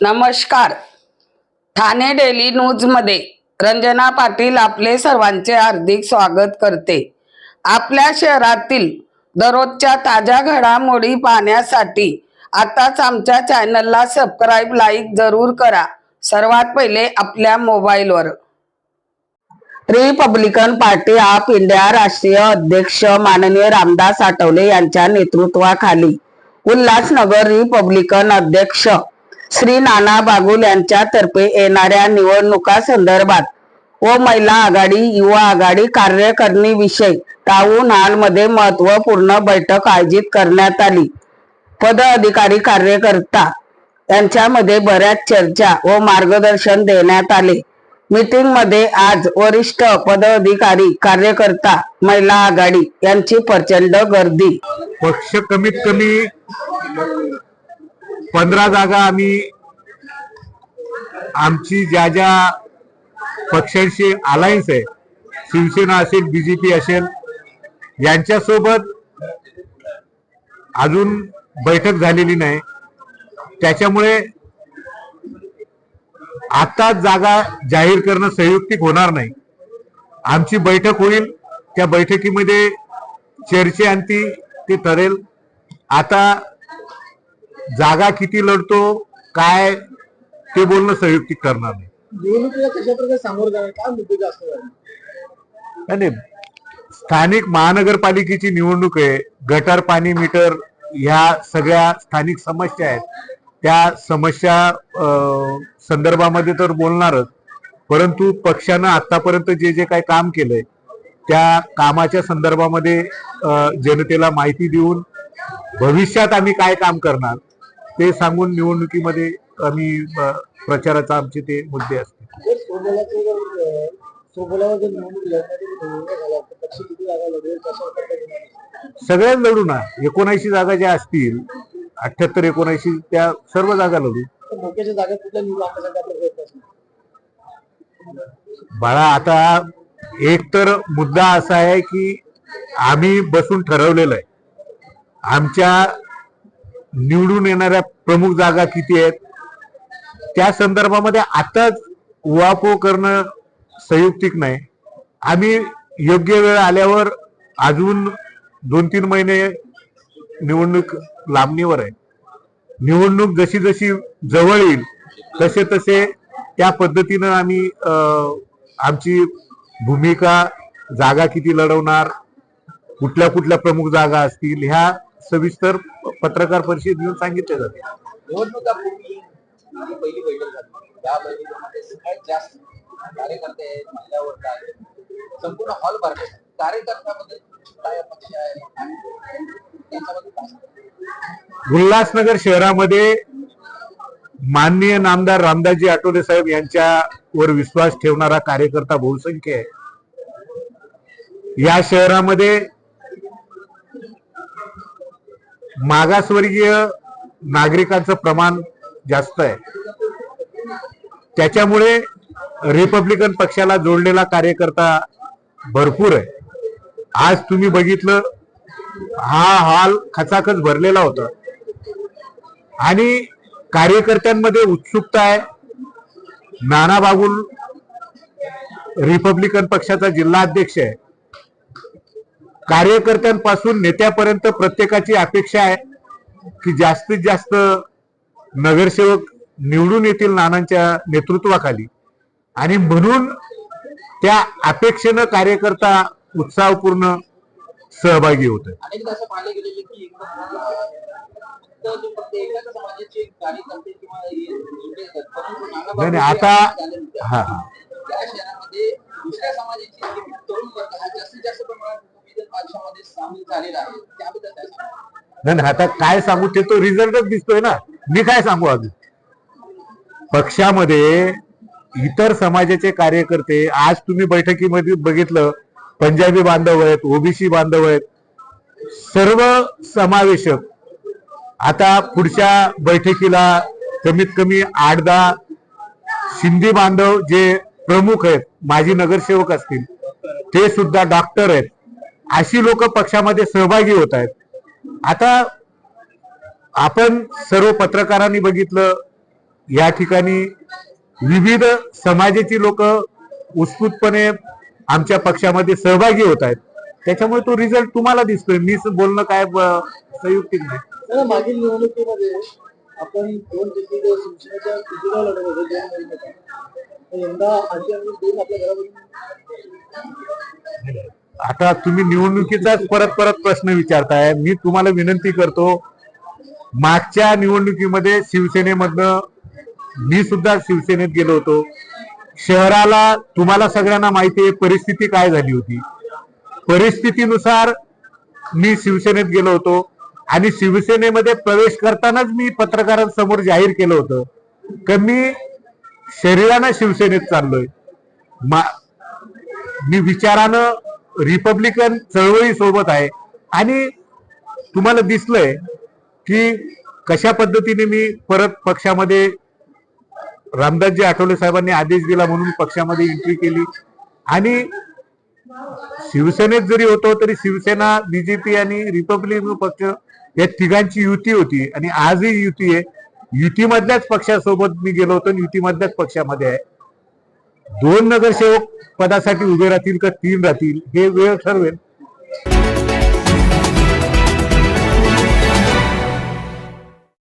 नमस्कार. ठाणे डेली न्यूजमध्ये रंजना पाटील आपले सर्वांचे हार्दिक स्वागत करते. आपल्या शहरातील दररोजच्या ताज्या घडामोडी पाहण्यासाठी आताच आमच्या चॅनलला सबस्क्राईब लाईक जरूर करा. सर्वात पहिले आपल्या मोबाईलवर. रिपब्लिकन पार्टी ऑफ इंडिया राष्ट्रीय अध्यक्ष माननीय रामदास आठवले यांच्या नेतृत्वाखाली उल्हासनगर रिपब्लिकन अध्यक्ष श्री नाना बागुल यांच्यातर्फे येणाऱ्या निवडणुका संदर्भात व महिला आघाडी युवा आघाडी कार्यकारिणी विषय टाऊन हॉलमध्ये महत्त्वपूर्ण बैठक आयोजित करण्यात आली. पद अधिकारी कार्यकर्ता यांच्यामध्ये बऱ्याच चर्चा व मार्गदर्शन देण्यात आले. मीटिंगमध्ये आज वरिष्ठ पदाधिकारी कार्यकर्ता महिला आघाडी यांची प्रचंड गर्दी. पक्ष कमीत कमी पंधरा जागा आम्ही आमची ज्या ज्या पक्षांशी अलायन्स आहे शिवसेना असेल बीजेपी असेल यांच्यासोबत अजून बैठक झालेली नाही. त्याच्यामुळे आता जागा जाहीर करणं संयुक्तिक होणार नाही. आमची बैठक होईल त्या बैठकीमध्ये चर्चे आणती ते ठरेल. आता जागा किती लढतो काय ते बोलणं संयुक्तिक करणार नाही. निवडणुकीला कशा प्रकारे सामोरं जाणार काय मुद्दे जास्त झाले आणि स्थानिक महानगरपालिकेची निवडणूक आहे. गटार पाणी मीटर ह्या सगळ्या स्थानिक समस्या आहेत. त्या समस्या संदर्भामध्ये तर बोलणारच. परंतु पक्षानं आतापर्यंत जे जे काही काम केलंय त्या कामाच्या संदर्भामध्ये जनतेला माहिती देऊन भविष्यात आम्ही काय काम करणार ते सांगून निवडणुकीमध्ये आम्ही प्रचाराचा आमचे ते मुद्दे असतील. जर सोबोलाचं जर अं, सोबोलावर जर निवडणूक लढण्याची निवडणूक झाला तर पक्ष किती जागा लढवेल कशा प्रकारे लढवेल? सगळ्याच लढू ना. एकोणऐंशी जागा ज्या असतील अठ्याहत्तर एकोणऐंशी त्या सर्व जागा लढू. बाळा आता एक तर मुद्दा असा आहे की आम्ही बसून ठरवलेलं आहे. आमच्या निवडून येणाऱ्या प्रमुख जागा किती आहेत? त्या संदर्भामध्ये आताच उहापोह करणं संयुक्तिक नाही. आम्ही योग्य वेळ आल्यावर अजून दोन तीन महिने निवडणूक लांबणीवर आहे. निवडणूक जशी जशी जवळ येईल तसे तसे त्या पद्धतीनं आम्ही आमची भूमिका जागा किती लढवणार कुठल्या कुठल्या प्रमुख जागा असतील ह्या सविस्तर पत्रकार परिषद घेऊन सांगितले जाते. निवडणुकापूर्वी पहिली बैठक झाली. त्या बैठकीमध्ये सगळ्यात जास्त कार्यकर्ते आहेत महिला वर्ग आहे संपूर्ण हॉल भरले. काय अपेक्षा आहे? आणि काय? उल्हासनगर शहरामध्ये माननीय नामदार रामदासजी आठवले साहेब यांच्यावर विश्वास ठेवणारा कार्यकर्ता बहुसंख्य आहे. या शहरामध्ये मागासवर्गीय नागरिकांचं प्रमाण जास्त आहे. त्याच्यामुळे रिपब्लिकन पक्षाला जोडलेला कार्यकर्ता भरपूर आहे. आज तुम्ही बघितलं हा हाल खचाखच भरलेला होता. आणि कार्यकर्त्यांमध्ये उत्सुकता आहे. नाना बागुल रिपब्लिकन पक्षाचा जिल्हा अध्यक्ष आहे. कार्यकर्त्यांपासून नेत्यापर्यंत प्रत्येकाची अपेक्षा आहे की जास्तीत जास्त नगरसेवक निवडून येतील नानांच्या नेतृत्वाखाली. आणि म्हणून त्या अपेक्षेनं कार्यकर्ता उत्साहपूर्ण सहभागी होत नाही, आता- हा हा. विविध पक्षामध्ये सामील झालेला आहे त्याबद्दल काय नाही नाही, आता काय सांगू ते तो रिझल्टच दिसतोय ना. मी काय सांगू अजून? पक्षामध्ये इतर समाजाचे कार्यकर्ते आज तुम्ही बैठकीमध्ये बघितलं पंजाबी बांधव आहेत ओबीसी बांधव आहेत सर्व समावेशक आता पुढच्या बैठकीला कमीत कमी आठ दहा सिंधी बांधव जे प्रमुख आहेत माजी नगरसेवक असतील ते सुद्धा डॉक्टर आहेत. अशी लोक पक्षामध्ये सहभागी होत आहेत. आता आपण सर्व पत्रकारांनी बघितलं या ठिकाणी विविध समाजाची लोक उत्स्फूर्तपणे आमच्या पक्षामध्ये सहभागी होत आहेत. त्याच्यामुळे तो रिझल्ट तुम्हाला दिसतोय. मी बोलणं काय संयुक्तिक नाही. मागील निवडणुकीमध्ये आपण दोन दोन यंदा आता तुम्ही निवडणुकीचाच परत परत प्रश्न विचारताय. मी तुम्हाला विनंती करतो मागच्या निवडणुकीमध्ये शिवसेनेमधनं मी सुद्धा शिवसेनेत गेलो होतो. शहराला तुम्हाला सगळ्यांना माहिती आहे परिस्थिती काय झाली होती. परिस्थितीनुसार मी शिवसेनेत गेलो होतो आणि शिवसेनेमध्ये प्रवेश करतानाच मी पत्रकारांसमोर जाहीर केलं होतं की मी शरीरानं शिवसेनेत चाललोय. मा मी विचारानं रिपब्लिकन चळवळी सोबत आहे. आणि तुम्हाला दिसलंय की कशा पद्धतीने मी परत पक्षामध्ये रामदासजी आठवले साहेबांनी आदेश दिला म्हणून पक्षामध्ये एंट्री केली. आणि शिवसेनेत जरी होतो तरी शिवसेना बीजेपी आणि रिपब्लिकन पक्ष या तिघांची युती होती. आणि आजही युती आहे. युतीमधल्याच पक्षासोबत मी गेलो होतो आणि युतीमधल्याच पक्षामध्ये आहे. दोन नगरसेवक पदासाठी उभे राहतील का तीन राहतील हे वेळ ठरवेल.